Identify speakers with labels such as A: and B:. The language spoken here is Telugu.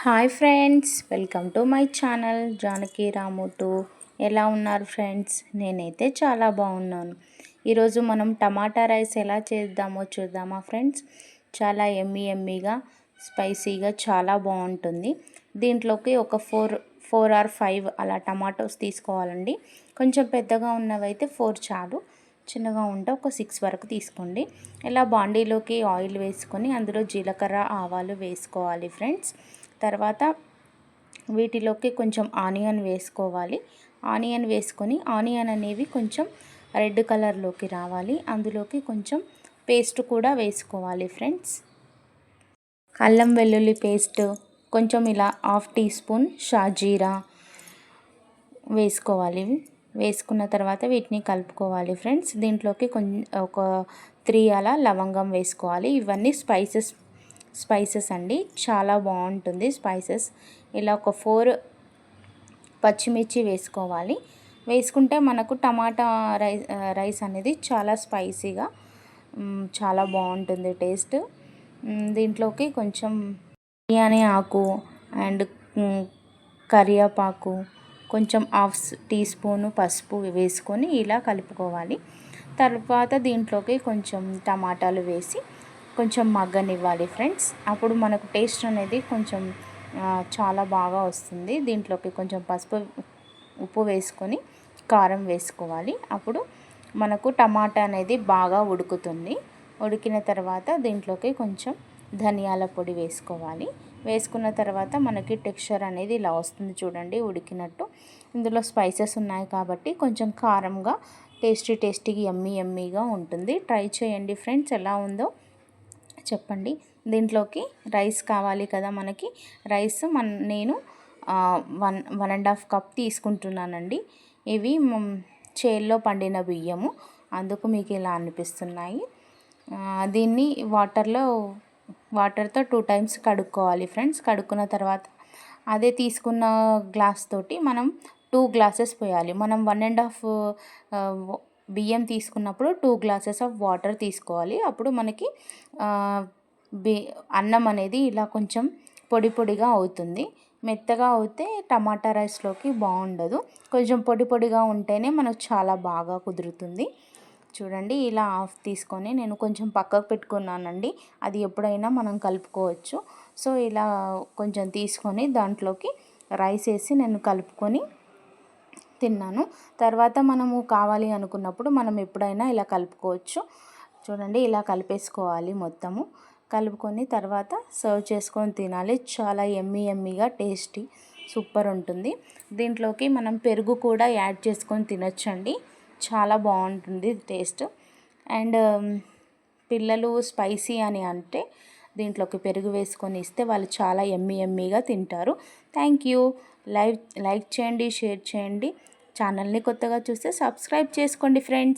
A: Hi friends welcome to my channel Janaki రాముటు. ఎలా ఉన్నారు ఫ్రెండ్స్? నేనైతే చాలా బాగున్నాను. ఈరోజు మనం టమాటా రైస్ ఎలా చేద్దామో చూద్దామా ఫ్రెండ్స్? చాలా ఎమ్మి ఎమ్మిగా స్పైసీగా చాలా బాగుంటుంది. దీంట్లోకి ఒక ఫోర్ ఫోర్ ఆర్ ఫైవ్ అలా టమాటోస్ తీసుకోవాలండి. కొంచెం పెద్దగా ఉన్నవైతే ఫోర్ చాలు. చిన్నగా ఉంటే ఒక సిక్స్ వరకు తీసుకోండి. ఇలా బాండీలోకి ఆయిల్ వేసుకొని అందులో జీలకర్ర ఆవాలు వేసుకోవాలి ఫ్రెండ్స్. తర్వాత వీటిలోకి కొంచెం ఆనియన్ వేసుకోవాలి. ఆనియన్ వేసుకొని ఆనియన్ అనేవి కొంచెం రెడ్ కలర్లోకి రావాలి. అందులోకి కొంచెం పేస్ట్ కూడా వేసుకోవాలి ఫ్రెండ్స్. అల్లం వెల్లుల్లి పేస్ట్ కొంచెం ఇలా హాఫ్ టీ స్పూన్ షాజీరా వేసుకోవాలి. వేసుకున్న తర్వాత వీటిని కలుపుకోవాలి ఫ్రెండ్స్. దీంట్లోకి కొంచెం ఒక త్రీ అలా లవంగం వేసుకోవాలి. ఇవన్నీ స్పైసెస్ స్పైసెస్ అండి. చాలా బాగుంటుంది స్పైసెస్. ఇలా ఒక ఫోర్ పచ్చిమిర్చి వేసుకోవాలి. వేసుకుంటే మనకు టమాటా రైస్ రైస్ అనేది చాలా స్పైసీగా చాలా బాగుంటుంది టేస్ట్. దీంట్లోకి కొంచెం బిర్యానీ ఆకు అండ్ కరివేపాకు కొంచెం హాఫ్ టీ స్పూను పసుపు వేసుకొని ఇలా కలుపుకోవాలి. తర్వాత దీంట్లోకి కొంచెం టమాటాలు వేసి కొంచెం మగ్గనివ్వాలి ఫ్రెండ్స్. అప్పుడు మనకు టేస్ట్ అనేది కొంచెం చాలా బాగా వస్తుంది. దీంట్లోకి కొంచెం పసుపు ఉప్పు వేసుకొని కారం వేసుకోవాలి. అప్పుడు మనకు టమాటా అనేది బాగా ఉడుకుతుంది. ఉడికిన తర్వాత దీంట్లోకి కొంచెం ధనియాల పొడి వేసుకోవాలి. వేసుకున్న తర్వాత మనకి టెక్స్చర్ అనేది ఇలా వస్తుంది చూడండి ఉడికినట్టు. ఇందులో స్పైసెస్ ఉన్నాయి కాబట్టి కొంచెం కారంగా టేస్టీ టేస్టీగా ఎమ్మీ ఎమ్మీగా ఉంటుంది. ట్రై చేయండి ఫ్రెండ్స్ ఎలా ఉందో. చెప్పండి. దీంట్లోకి రైస్ కావాలి కదా మనకి. రైస్ మన నేను one one and half cup తీసుకుంటున్నానండి. ఇవి చేల్లో పండిన బియ్యము. అందుకు మీకు ఇలా అనిపిస్తున్నాయి. దీన్ని వాటర్లో వాటర్తో టూ టైమ్స్ కడుక్కోవాలి ఫ్రెండ్స్. కడుక్కున్న తర్వాత అదే తీసుకున్న గ్లాస్ తోటి మనం టూ గ్లాసెస్ పోయాలి. మనం వన్ అండ్ హాఫ్ బియ్యం తీసుకున్నప్పుడు టూ గ్లాసెస్ ఆఫ్ వాటర్ తీసుకోవాలి. అప్పుడు మనకి బి అన్నం అనేది ఇలా కొంచెం పొడి పొడిగా అవుతుంది. మెత్తగా అవుతే టమాటా రైస్లోకి బాగుండదు. కొంచెం పొడి పొడిగా ఉంటేనే మనకు చాలా బాగా కుదురుతుంది. చూడండి ఇలా ఆఫ్ తీసుకొని నేను కొంచెం పక్కకు పెట్టుకున్నానండి. అది ఎప్పుడైనా మనం కలుపుకోవచ్చు. సో ఇలా కొంచెం తీసుకొని దాంట్లోకి రైస్ వేసి నేను కలుపుకొని తిన్నాను. తర్వాత మనము కావాలి అనుకున్నప్పుడు మనం ఎప్పుడైనా ఇలా కలుపుకోవచ్చు. చూడండి ఇలా కలిపేసుకోవాలి మొత్తము. కలుపుకొని తర్వాత సర్వ్ చేసుకొని తినాలి. చాలా ఎమ్మీ ఎమ్మీగా టేస్టీ సూపర్ ఉంటుంది. దీంట్లోకి మనం పెరుగు కూడా యాడ్ చేసుకొని తినొచ్చండి. చాలా బాగుంటుంది టేస్ట్. అండ్ పిల్లలు స్పైసీ అని అంటే దీంట్లోకి పెరుగు వేసుకొని ఇస్తే వాళ్ళు చాలా ఎమ్మీ ఎమ్మీగా తింటారు. Thank you. లైవ్ లైక్ చేయండి షేర్ చేయండి. ఛానల్ని కొత్తగా చూస్తే సబ్స్క్రైబ్ చేసుకోండి ఫ్రెండ్స్.